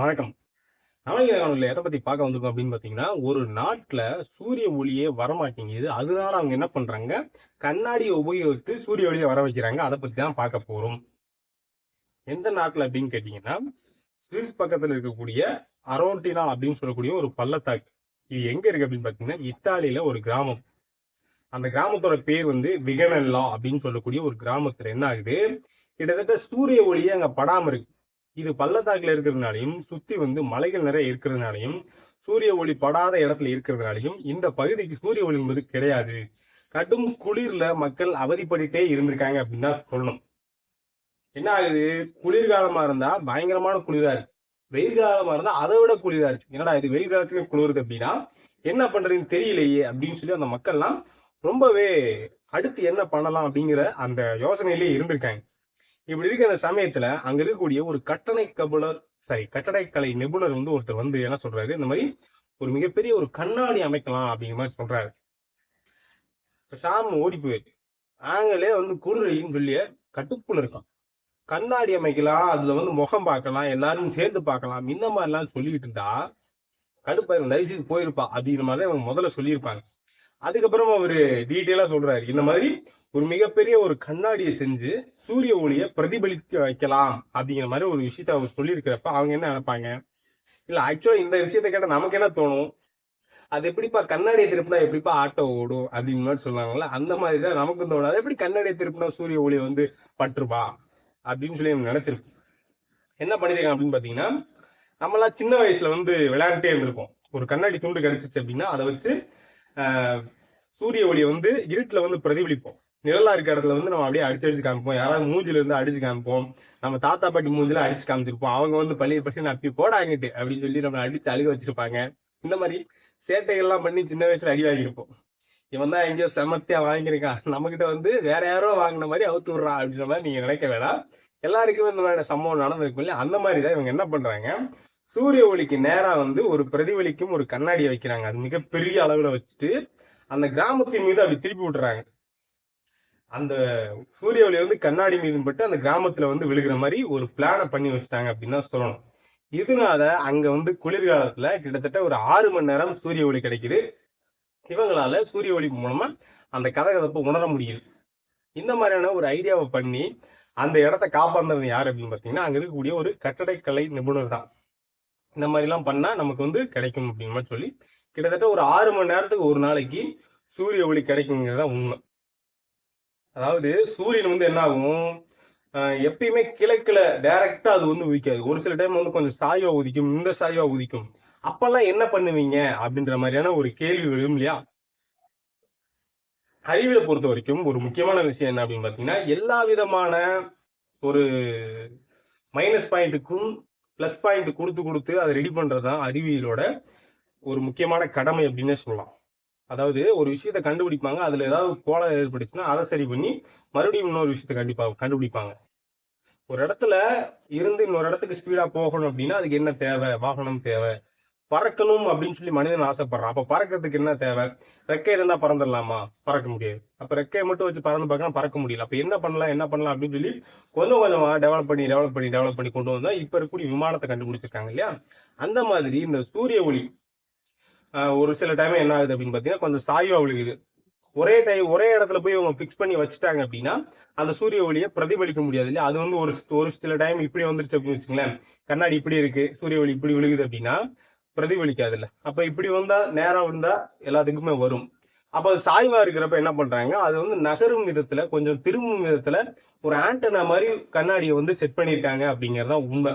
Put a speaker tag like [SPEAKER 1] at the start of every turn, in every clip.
[SPEAKER 1] வணக்கம். நாளைக்கு காணொலியில் எதை பத்தி பார்க்க வந்திருக்கோம் அப்படின்னு பாத்தீங்கன்னா ஒரு நாட்டுல சூரிய ஒளியே வரமாட்டேங்குது. அதனால அவங்க என்ன பண்றாங்க? கண்ணாடியை உபயோகித்து சூரிய ஒளியை வர வைக்கிறாங்க. அதை பத்தி தான் பார்க்க போறோம். எந்த நாட்டுல அப்படின்னு கேட்டீங்கன்னா சுவிஸ் பக்கத்துல இருக்கக்கூடிய அரோண்டினா அப்படின்னு சொல்லக்கூடிய ஒரு பள்ளத்தாக்கு. இது எங்க இருக்கு அப்படின்னு பாத்தீங்கன்னா இத்தாலியில ஒரு கிராமம். அந்த கிராமத்தோட பேர் வந்து விகனல்லா அப்படின்னு சொல்லக்கூடிய ஒரு கிராமத்துல என்ன ஆகுது? கிட்டத்தட்ட சூரிய ஒளியே அங்க படாம இருக்கு. இது பள்ளத்தாக்குல இருக்கிறதுனாலையும் சுத்தி வந்து மலைகள் நிறைய இருக்கிறதுனாலையும் சூரிய ஒளி படாத இடத்துல இருக்கிறதுனாலையும் இந்த பகுதிக்கு சூரிய ஒளி என்பது கிடையாது. கடும் குளிர்ல மக்கள் அவதிப்பட்டுட்டே இருந்திருக்காங்க அப்படின்னு தான் சொல்லணும். என்ன ஆகுது? குளிர்காலமா இருந்தா பயங்கரமான குளிரா இருக்கு. வெயில் காலமா இருந்தா அதை விட குளிரா இருக்கு. என்னடா இது வெயில் காலத்துக்கு குளிருது அப்படின்னா என்ன பண்றதுன்னு தெரியலையே அப்படின்னு சொல்லி அந்த மக்கள்லாம் ரொம்பவே அடுத்து என்ன பண்ணலாம் அப்படிங்கிற அந்த யோசனையிலேயே இருந்திருக்காங்க. இப்படி இருக்க அந்த சமயத்துல அங்க இருக்கக்கூடிய ஒரு கட்டணை கபுலர் சாரி கட்டடக்கலை நிபுணர் வந்து ஒருத்தர் வந்து என்ன சொல்றாரு? இந்த மாதிரி ஒரு மிகப்பெரிய ஒரு கண்ணாடி அமைக்கலாம் அப்படிங்கிற மாதிரி சொல்றாரு. ஷாம் ஓடி போயிருக்கு. ஆங்களே வந்து குருளின்னு சொல்லி கட்டுக்குள்ள இருக்கான். கண்ணாடி அமைக்கலாம் அதுல வந்து முகம் பார்க்கலாம் எல்லாரும் சேர்ந்து பார்க்கலாம் இந்த மாதிரிலாம் சொல்லிட்டு இருந்தா கடுப்பாயிரம் தயவு போயிருப்பா அப்படிங்கிற மாதிரி அவங்க முதல்ல சொல்லியிருப்பாங்க. அதுக்கப்புறம் அவரு டீட்டெயிலா சொல்றாரு. இந்த மாதிரி ஒரு மிகப்பெரிய ஒரு கண்ணாடியை செஞ்சு சூரிய ஒளியை பிரதிபலிக்க வைக்கலாம் அப்படிங்கிற மாதிரி ஒரு விஷயத்த அவர் சொல்லியிருக்கிறப்ப அவங்க என்ன நினைப்பாங்க? இல்லை ஆக்சுவலாக இந்த விஷயத்த கேட்டால் நமக்கு என்ன தோணும்? அது எப்படிப்பா கண்ணாடியை திருப்பினா எப்படிப்பா ஆட்டோ ஓடும் அப்படின்னு மாதிரி சொல்லுவாங்கல்ல அந்த மாதிரி தான் நமக்கும் தோணும். அது எப்படி கண்ணாடியை திருப்பினா சூரிய ஒளி வந்து பற்றுப்பா அப்படின்னு சொல்லி நம்ம நினைச்சிருக்கோம் என்ன பண்ணிருக்காங்க அப்படின்னு பார்த்தீங்கன்னா நம்மளாம் சின்ன வயசுல வந்து விளையாண்டுட்டே இருந்திருப்போம். ஒரு கண்ணாடி துண்டு கிடைச்சிச்சு அப்படின்னா அதை வச்சு சூரிய ஒளியை வந்து இருட்டில் வந்து பிரதிபலிப்போம். நிழலா இருக்க இடத்துல வந்து நம்ம அப்படியே அடிச்சு அடிச்சு காமிப்போம். யாராவது மூஞ்சில இருந்து அடிச்சு காமிப்போம். நம்ம தாத்தா பாட்டி மூஞ்சில அடிச்சு காமிச்சிருப்போம். அவங்க வந்து பள்ளி பள்ளி நப்பி போடாங்கிட்டு அப்படின்னு சொல்லி நம்ம அடிச்சு அழுக வச்சிருப்பாங்க. இந்த மாதிரி சேட்டைகள்லாம் பண்ணி சின்ன வயசுல அடி வாங்கியிருப்போம் இவன் தான் எங்கேயோ செமத்தியா வாங்கியிருக்கான். நம்மகிட்ட வந்து வேற யாரோ வாங்கின மாதிரி அவுத்து விடுறான் அப்படின்ற மாதிரி நீங்க நினைக்க வேணாம். எல்லாருக்குமே இந்த மாதிரி சம்பவம் நடந்திருக்கும் இல்லையா? அந்த மாதிரி தான் இவங்க என்ன பண்றாங்க? சூரிய ஒளிக்கு நேரா வந்து ஒரு பிரதிபலிக்கும் ஒரு கண்ணாடியை வைக்கிறாங்க. அது மிகப்பெரிய அளவுல வச்சுட்டு அந்த கிராமத்தின் மீது அப்படி திருப்பி விட்டுறாங்க. அந்த சூரிய ஒளி வந்து கண்ணாடி மீது பட்டு அந்த கிராமத்துல வந்து விழுகிற மாதிரி ஒரு பிளானை பண்ணி வச்சுட்டாங்க அப்படின்னு தான் சொல்லணும். இதனால அங்க வந்து குளிர்காலத்துல கிட்டத்தட்ட ஒரு ஆறு மணி நேரம் சூரிய ஒளி கிடைக்குது. இவங்களால சூரிய ஒளி மூலமா அந்த கதகதப்பை உணர முடியுது. இந்த மாதிரியான ஒரு ஐடியாவை பண்ணி அந்த இடத்த காப்பாந்தது யார் அப்படின்னு பார்த்தீங்கன்னா அங்க இருக்கக்கூடிய ஒரு கட்டடக்கலை நிபுணர் தான். இந்த மாதிரிலாம் பண்ணா நமக்கு வந்து கிடைக்கும் அப்படின்னு சொல்லி கிட்டத்தட்ட ஒரு ஆறு மணி நேரத்துக்கு ஒரு நாளைக்கு சூரிய ஒளி கிடைக்குங்கிறதா உண்மை. அதாவது சூரியன் வந்து என்ன ஆகும் எப்பயுமே கிழக்கில் டைரக்டா அது வந்து உதிக்காது. ஒரு சில டைம் வந்து கொஞ்சம் சாய்வா உதிக்கும் இந்த சாய்வா உதிக்கும். அப்பெல்லாம் என்ன பண்ணுவீங்க? அப்படின்ற மாதிரியான ஒரு கேள்வி விழும் இல்லையா? அறிவியலை பொறுத்த வரைக்கும் ஒரு முக்கியமான விஷயம் என்ன அப்படின்னு பாத்தீங்கன்னா எல்லா விதமான ஒரு மைனஸ் பாயிண்ட்டுக்கும் ப்ளஸ் பாயிண்ட் கொடுத்து கொடுத்து அதை ரெடி பண்றதுதான் அறிவியலோட ஒரு முக்கியமான கடமை அப்படின்னே சொல்லலாம். அதாவது ஒரு விஷயத்த கண்டுபிடிப்பாங்க. அதுல ஏதாவது கோலம் ஏற்பட்டுச்சுன்னா அதை சரி பண்ணி மறுபடியும் இன்னொரு விஷயத்தை கண்டிப்பா கண்டுபிடிப்பாங்க. ஒரு இடத்துல இருந்து இன்னொரு இடத்துக்கு ஸ்பீடா போகணும் அப்படின்னா அதுக்கு என்ன தேவை? வாகனம் தேவை. பறக்கணும் அப்படின்னு சொல்லி மனிதன் ஆசைப்படுறான். அப்ப பறக்கிறதுக்கு என்ன தேவை? ரெக்கை இருந்தா பறந்துடலாமா? பறக்க முடியாது. அப்ப ரெக்கையை மட்டும் வச்சு பறந்து பார்க்கலாம் பறக்க முடியல. அப்ப என்ன பண்ணலாம்? என்ன பண்ணலாம்? அப்படின்னு சொல்லி கொஞ்சம் கொஞ்சமா டெவலப் பண்ணி டெவலப் பண்ணி டெவலப் பண்ணி கொண்டு வந்தா இப்ப இருக்கக்கூடிய விமானத்தை கண்டுபிடிச்சிருக்காங்க இல்லையா? அந்த மாதிரி இந்த சூரிய ஒளி ஒரு சில டைம் என்ன ஆகுது அப்படின்னு பார்த்தீங்கன்னா கொஞ்சம் சாய்வாக விழுகுது. ஒரே டைம் ஒரே இடத்துல போய் அவங்க ஃபிக்ஸ் பண்ணி வச்சுட்டாங்க அப்படின்னா அந்த சூரிய ஒளியை பிரதிபலிக்க முடியாது இல்லையா? அது வந்து ஒரு ஒரு சில டைம் இப்படி வந்துருச்சு அப்படின்னு வச்சுங்களேன் கண்ணாடி இப்படி இருக்கு சூரிய ஒளி இப்படி விழுகுது அப்படின்னா பிரதிபலிக்காது இல்லை. அப்போ இப்படி வந்தால் நேரம் வந்தால் எல்லாத்துக்குமே வரும். அப்போ அது சாய்வா இருக்கிறப்ப என்ன பண்றாங்க? அது வந்து நகரும் விதத்துல கொஞ்சம் திரும்பும் விதத்துல ஒரு ஆண்டனா மாதிரி கண்ணாடியை வந்து செட் பண்ணியிருக்காங்க அப்படிங்கறதா உண்மை.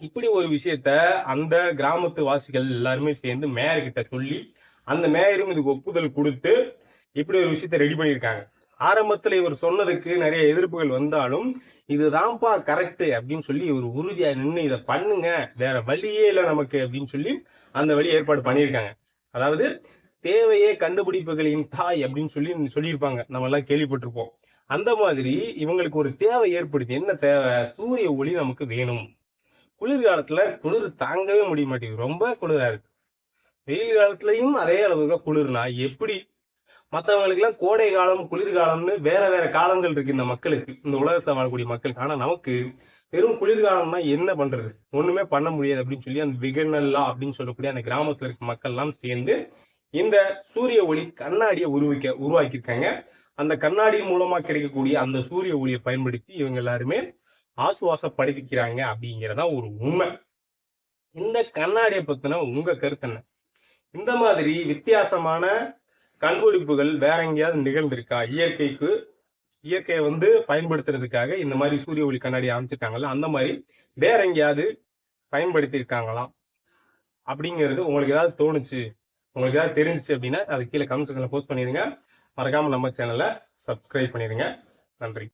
[SPEAKER 1] இப்படி ஒரு விஷயத்த அந்த கிராமத்து வாசிகள் எல்லாருமே சேர்ந்து மேயர் கிட்ட சொல்லி அந்த மேயரும் இதுக்கு ஒப்புதல் கொடுத்து இப்படி ஒரு விஷயத்த ரெடி பண்ணியிருக்காங்க. ஆரம்பத்தில் இவர் சொன்னதுக்கு நிறைய எதிர்ப்புகள் வந்தாலும் இதுதான்ப்பா கரெக்ட் அப்படின்னு சொல்லி இவர் உறுதியாக நின்று இதை பண்ணுங்க. வேற வழியே இல்லை நமக்கு அப்படின்னு சொல்லி அந்த வழி ஏற்பாடு பண்ணியிருக்காங்க. அதாவது தேவையே கண்டுபிடிப்புகளின் தாய் அப்படின்னு சொல்லி சொல்லியிருப்பாங்க. நம்ம எல்லாம் கேள்விப்பட்டிருப்போம். அந்த மாதிரி இவங்களுக்கு ஒரு தேவை ஏற்படுது என்ன தேவை? சூரிய ஒளி நமக்கு வேணும். குளிர்காலத்துல குளிர் தாங்கவே முடிய மாட்டேங்குது ரொம்ப குளிரா இருக்கு. வெயில் காலத்துலயும் அதே அளவுக்கு குளிர்னா எப்படி? மற்றவங்களுக்குலாம் கோடை காலம் குளிர்காலம்னு வேற வேற காலங்கள் இருக்கு இந்த மக்களுக்கு. இந்த உலகத்தை வாழக்கூடிய மக்களுக்கு. ஆனால் நமக்கு வெறும் குளிர்காலம்னா என்ன பண்றது? ஒண்ணுமே பண்ண முடியாது அப்படின்னு சொல்லி அந்த விகனல்லா அப்படின்னு சொல்லக்கூடிய அந்த கிராமத்துல இருக்க மக்கள்லாம் சேர்ந்து இந்த சூரிய ஒளி கண்ணாடியை உருவாக்க உருவாக்கியிருக்காங்க. அந்த கண்ணாடி மூலமா கிடைக்கக்கூடிய அந்த சூரிய ஒளியை பயன்படுத்தி இவங்க எல்லாருமே ஆசுவாசப்படுத்திக்கிறாங்க அப்படிங்கிறதா ஒரு உண்மை. இந்த கண்ணாடியை பத்தின உங்க கருத்து என்ன? இந்த மாதிரி வித்தியாசமான கண்டுபிடிப்புகள் வேற எங்கேயாவது நிகழ்ந்திருக்கா? இயற்கைக்கு இயற்கையை வந்து பயன்படுத்துறதுக்காக இந்த மாதிரி சூரிய ஒளி கண்ணாடி அமைச்சிருக்காங்கல்ல அந்த மாதிரி வேற எங்கேயாவது பயன்படுத்தியிருக்காங்களாம் அப்படிங்கிறது உங்களுக்கு ஏதாவது தோணுச்சு உங்களுக்கு ஏதாவது தெரிஞ்சிச்சு அப்படின்னா அது கீழே கமெண்ட் செக்ஷனில் போஸ்ட் பண்ணிடுங்க மறக்காமல் நம்ம சேனலை சப்ஸ்கிரைப் பண்ணிடுங்க நன்றி.